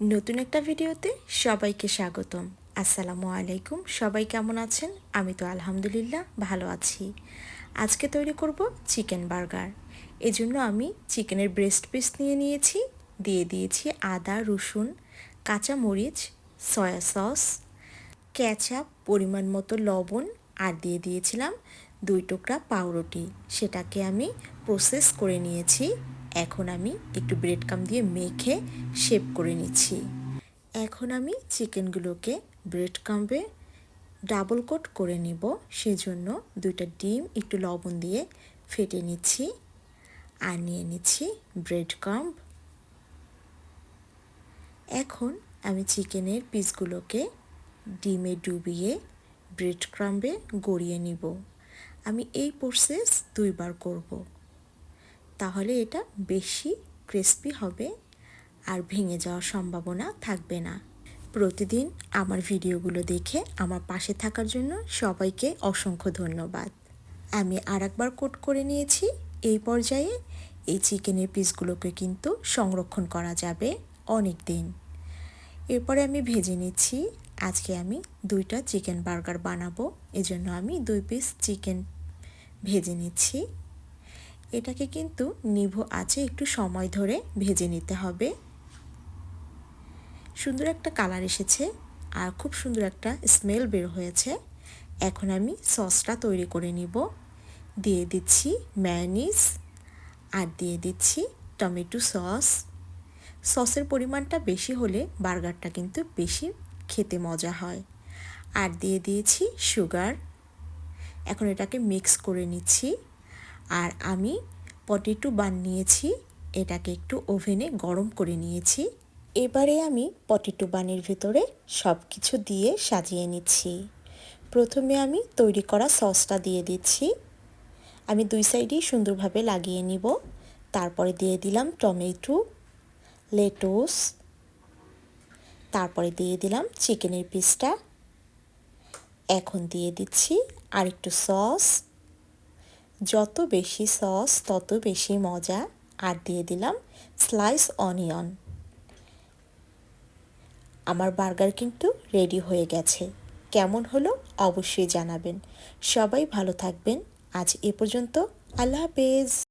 নতুন একটা ভিডিওতে সবাইকে স্বাগতম। আসসালামু আলাইকুম। সবাই কেমন আছেন? আমি তো আলহামদুলিল্লাহ ভালো আছি। আজকে তৈরি করব চিকেন বার্গার। এজন্য আমি চিকেনের ব্রেস্ট পিস নিয়ে নিয়েছি। দিয়ে দিয়েছি আদা, রসুন কাঁচা মরিচ সয়া সস ক্যাচাপ পরিমাণ মতো লবণ আর দিয়ে দিয়েছিলাম দুই টুকরা পাউরুটি। সেটাকে আমি প্রসেস করে নিয়েছি। এখন আমি একটু ব্রেড কাম দিয়ে মেখে শেপ করে নিচ্ছি। এখন আমি চিকেনগুলোকে ব্রেড কাম্বে ডাবল কোট করে নিব, সেজন্য দুইটা ডিম একটু লবণ দিয়ে ফেটে নিচ্ছি আর নিয়ে নিচ্ছি ব্রেড কাম্প এখন আমি চিকেনের পিসগুলোকে ডিমে ডুবিয়ে ব্রেড ক্রাম্বে গড়িয়ে নিব। আমি এই প্রসেস দুইবার করব। তাহলে এটা বেশি ক্রিস্পি হবে আর ভেঙে যাওয়ার সম্ভাবনা থাকবে না। প্রতিদিন আমার ভিডিওগুলো দেখে আমার পাশে থাকার জন্য সবাইকে অসংখ্য ধন্যবাদ। আমি আর একবার কোট করে নিয়েছি, এই পর্যায়ে এই চিকেনের পিসগুলোকে কিন্তু সংরক্ষণ করা যাবে অনেক দিন এরপরে আমি ভেজে নিচ্ছি, আজকে আমি দুইটা চিকেন বার্গার বানাবো, এজন্য আমি দুই পিস চিকেন ভেজে নিচ্ছি। এটাকে কিন্তু নিভো আছে একটু সময় ধরে ভেজে নিতে হবে। সুন্দর একটা কালার এসেছে আর খুব সুন্দর একটা স্মেল বের হয়েছে। এখন আমি সসটা তৈরি করে নিব। দিয়ে দিচ্ছি ম্যানিস আর দিয়ে দিচ্ছি টমেটো সস সসের পরিমাণটা বেশি হলে বার্গারটা কিন্তু বেশি খেতে মজা হয়। আর দিয়ে দিয়েছি সুগার এখন এটাকে মিক্স করে নিচ্ছি। আর আমি পটেটো বান নিয়েছি এটাকে একটু ওভেনে গরম করে নিয়েছি। এবারে আমি পটেটো বানের ভিতরে সব কিছু দিয়ে সাজিয়ে নিচ্ছি। প্রথমে আমি তৈরি করা সসটা দিয়ে দিচ্ছি। আমি দুই সাইডেই সুন্দরভাবে লাগিয়ে নিব। তারপরে দিয়ে দিলাম টমেটো, লেটুস, তারপরে দিয়ে দিলাম চিকেনের পিসটা। এখন দিয়ে দিচ্ছি আরেকটু সস। যত বেশি সস, তত বেশি মজা। আর দিয়ে দিলাম স্লাইস অনিয়ন আমার বার্গার কিন্তু রেডি হয়ে গেছে। কেমন হলো অবশ্যই জানাবেন। সবাই ভালো থাকবেন। আজ এ পর্যন্ত। আল্লাহ হাফেজ।